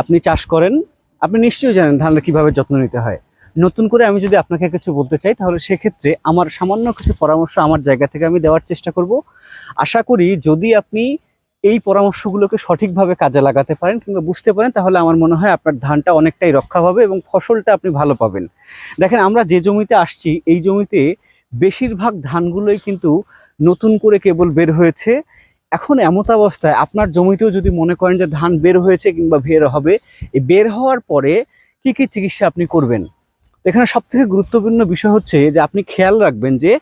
আপনি চাষ করেন, আপনি নিশ্চয়ই জানেন ধানের কীভাবে যত্ন নিতে হয়। নতুন করে আমি যদি আপনাকে কিছু বলতে চাই, তাহলে সেক্ষেত্রে আমার সামান্য কিছু পরামর্শ আমার জায়গা থেকে আমি দেওয়ার চেষ্টা করব। আশা করি যদি আপনি এই পরামর্শগুলোকে সঠিকভাবে কাজে লাগাতে পারেন কিংবা বুঝতে পারেন, তাহলে আমার মনে হয় আপনার ধানটা অনেকটাই রক্ষা পাবে এবং ফসলটা আপনি ভালো পাবেন। দেখেন, আমরা যে জমিতে আসছি, এই জমিতে বেশিরভাগ ধানগুলোই কিন্তু নতুন করে কেবল বের হয়েছে। এখন এমত অবস্থায় আপনার জমিতেও যদি মনে করেন যে ধান বের হয়েছে কিংবা বের হবে, এই বের হওয়ার পরে কি কি চিকিৎসা আপনি করবেন? এখানে সব থেকে গুরুত্বপূর্ণ বিষয় হচ্ছে যে আপনি খেয়াল রাখবেন যে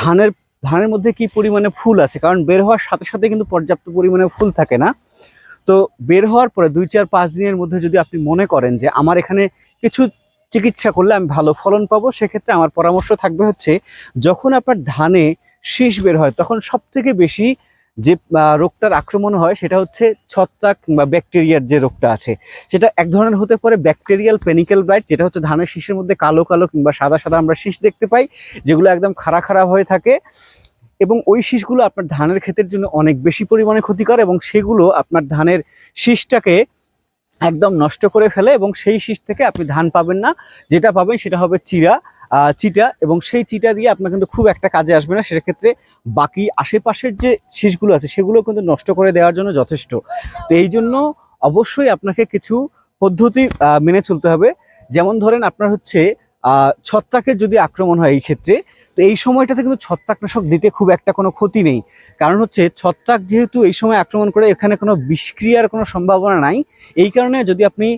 ধানের ধানের মধ্যে কি পরিমাণে ফুল আছে? কারণ বের হওয়ার সাথে সাথে কিন্তু পর্যাপ্ত পরিমাণে ফুল থাকে না। তো বের হওয়ার পরে দুই চার পাঁচ দিনের মধ্যে যদি আপনি মনে করেন যে আমার এখানে কিছু চিকিৎসা করলে আমি ভালো ফলন পাবো, সেক্ষেত্রে আমার পরামর্শ থাকবে হচ্ছে যখন আপনার ধানে শীষ বের হয়, তখন সব থেকে বেশি যে রোগটার আক্রমণ হয় সেটা হচ্ছে ছত্রাক বা ব্যাকটেরিয়ার যে রোগটা আছে। সেটা এক ধরনের হতে পারে ব্যাকটেরিয়াল পেনিক্যাল ব্লাইট, যেটা হচ্ছে ধানের শীষের মধ্যে কালো কালো কিংবা সাদা সাদা আমরা শীষ দেখতে পাই, যেগুলো একদম খাড়া খাড়া হয়ে থাকে। এবং ওই শীষগুলো আপনার ধানের ক্ষেতের জন্য অনেক বেশি পরিমাণে ক্ষতিকর এবং সেগুলো আপনার ধানের শীষটাকে একদম নষ্ট করে ফেলে এবং সেই শীষ থেকে আপনি ধান পাবেন না। যেটা পাবেন সেটা হবে চিরা। চিটা এবং সেই চিটা দিয়ে আপনার কিন্তু খুব একটা কাজে আসবে না। সেক্ষেত্রে বাকি আশেপাশের যে শীষগুলো আছে, সেগুলো কিন্তু নষ্ট করে দেওয়ার জন্য যথেষ্ট। তো এই জন্য অবশ্যই আপনাকে কিছু পদ্ধতি মেনে চলতে হবে। যেমন ধরেন আপনার হচ্ছে ছত্রাকের যদি আক্রমণ হয় এই ক্ষেত্রে, তো এই সময়টাতে কিন্তু ছত্রাকনাশক দিতে খুব একটা কোনো ক্ষতি নেই। কারণ হচ্ছে, ছত্রাক যেহেতু এই সময় আক্রমণ করে, এখানে কোনো বিষক্রিয়ার কোনো সম্ভাবনা নাই। এই কারণে যদি আপনি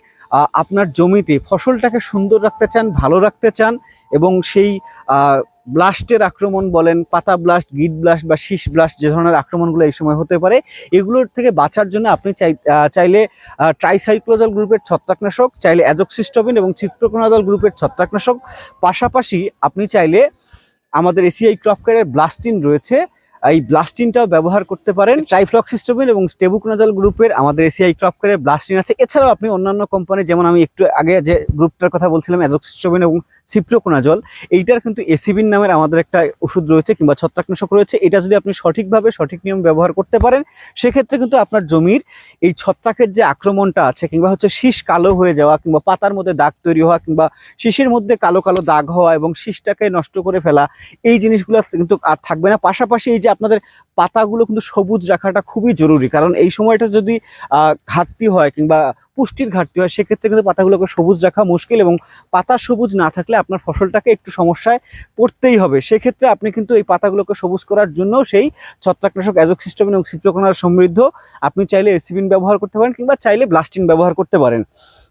আপনার জমিতে ফসলটাকে সুন্দর রাখতে চান, ভালো রাখতে চান এবং সেই ব্লাস্টের আক্রমণ বলেন, পাতা ব্লাস্ট, গিট ব্লাস্ট বা শীষ ব্লাস্ট যে ধরনের আক্রমণগুলো এই সময় হতে পারে, এগুলোর থেকে বাঁচার জন্য আপনি চাই চাইলে ট্রাইসাইক্লোজাল গ্রুপের ছত্রাকনাশক, চাইলে অ্যাজোক্সিস্টবিন এবং চিত্রকোনাদল গ্রুপের ছত্রাকনাশক। পাশাপাশি আপনি চাইলে আমাদের এসিআই ক্রফকারের ব্লাস্টিন রয়েছে এই ব্লাস্টিনটাও ব্যবহার করতে পারেন ট্রাইফ্লক্সিস্টোবিন এবং স্টেবুকোনাজল গ্রুপের আমাদের এসিআই ক্রপকেয়ারের ব্লাস্টিন আছে। এছাড়াও আপনি অন্যান্য কোম্পানি যেমন আমি একটু আগে যে গ্রুপটার কথা বলছিলাম, অ্যাজোক্সিস্টোবিন এবং সিপ্রোকোনাজল, এইটার কিন্তু এসিবিন নামের আমাদের একটা ওষুধ রয়েছে কিংবা ছত্রাকনাশক রয়েছে। এটা যদি আপনি সঠিকভাবে সঠিক নিয়ম ব্যবহার করতে পারেন, সেক্ষেত্রে কিন্তু আপনার জমির এই ছত্রাকের যে আক্রমণটা আছে কিংবা হচ্ছে শীষ কালো হয়ে যাওয়া কিংবা পাতার মধ্যে দাগ তৈরি হওয়া কিংবা শীষের মধ্যে কালো কালো দাগ হওয়া এবং শীষটাকে নষ্ট করে ফেলা, এই জিনিসগুলো কিন্তু আর থাকবে না। পাশাপাশি এই যে আপনাদের পাতাগুলো কিন্তু সবুজ রাখাটা খুবই জরুরি। কারণ এই সময়টা যদি ঘাটতি হয় কিংবা পুষ্টির ঘাটতি হয়, সেক্ষেত্রে কিন্তু পাতাগুলোকে সবুজ রাখা মুশকিল এবং পাতা সবুজ না থাকলে আপনার ফসলটাকে একটু সমস্যায় পড়তেই হবে। সেক্ষেত্রে আপনি কিন্তু এই পাতাগুলোকে সবুজ করার জন্য সেই ছত্রাকনাশক অ্যাজোক্সিস্টম এবং সিপ্রোকোনার সমৃদ্ধ আপনি চাইলে এসিবিন ব্যবহার করতে পারেন কিংবা চাইলে ব্লাস্টিন ব্যবহার করতে পারেন।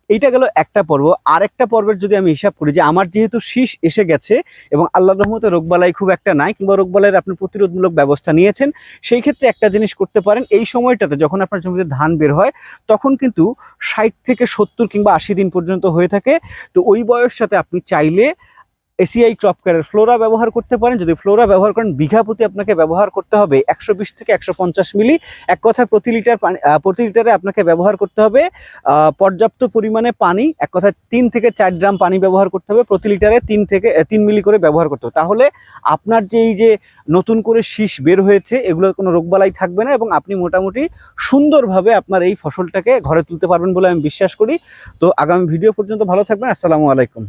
এইটা গেল একটা পর্ব। আর একটা পর্বের যদি আমি হিসাব করি যে আমার যেহেতু শীষ এসে গেছে এবং আল্লাহ রহমতে রোগবালাই খুব একটা নাই কিংবা রোগবালাইয়ের আপনি প্রতিরোধমূলক ব্যবস্থা নিয়েছেন, সেই ক্ষেত্রে একটা জিনিস করতে পারেন। এই সময়টাতে যখন আপনার জমিতে ধান বের হয়, তখন কিন্তু ষাট থেকে সত্তর কিংবা আশি দিন পর্যন্ত হয়ে থাকে। তো ওই বয়সটাতে আপনি চাইলে এসিআই ক্রপ কেয়ারের ফ্লোরা ব্যবহার করতে পারেন। যদি ফ্লোরা ব্যবহার করেন, বিঘা প্রতি আপনাকে ব্যবহার করতে হবে একশো বিশ থেকে একশো পঞ্চাশ মিলি। এক কথায় প্রতি লিটার পানি প্রতি লিটারে আপনাকে ব্যবহার করতে হবে পর্যাপ্ত পরিমাণে পানি। এক কথায় তিন থেকে চার গ্রাম পানি ব্যবহার করতে হবে। প্রতি লিটারে তিন থেকে তিন মিলি করে ব্যবহার করতে হবে। তাহলে আপনার যে এই যে নতুন করে শীষ বের হয়েছে, এগুলোর কোনো রোগবালাই থাকবে না এবং আপনি মোটামুটি সুন্দরভাবে আপনার এই ফসলটাকে ঘরে তুলতে পারবেন বলে আমি বিশ্বাস করি। তো আগামী ভিডিও পর্যন্ত ভালো থাকবেন। আসসালামু আলাইকুম।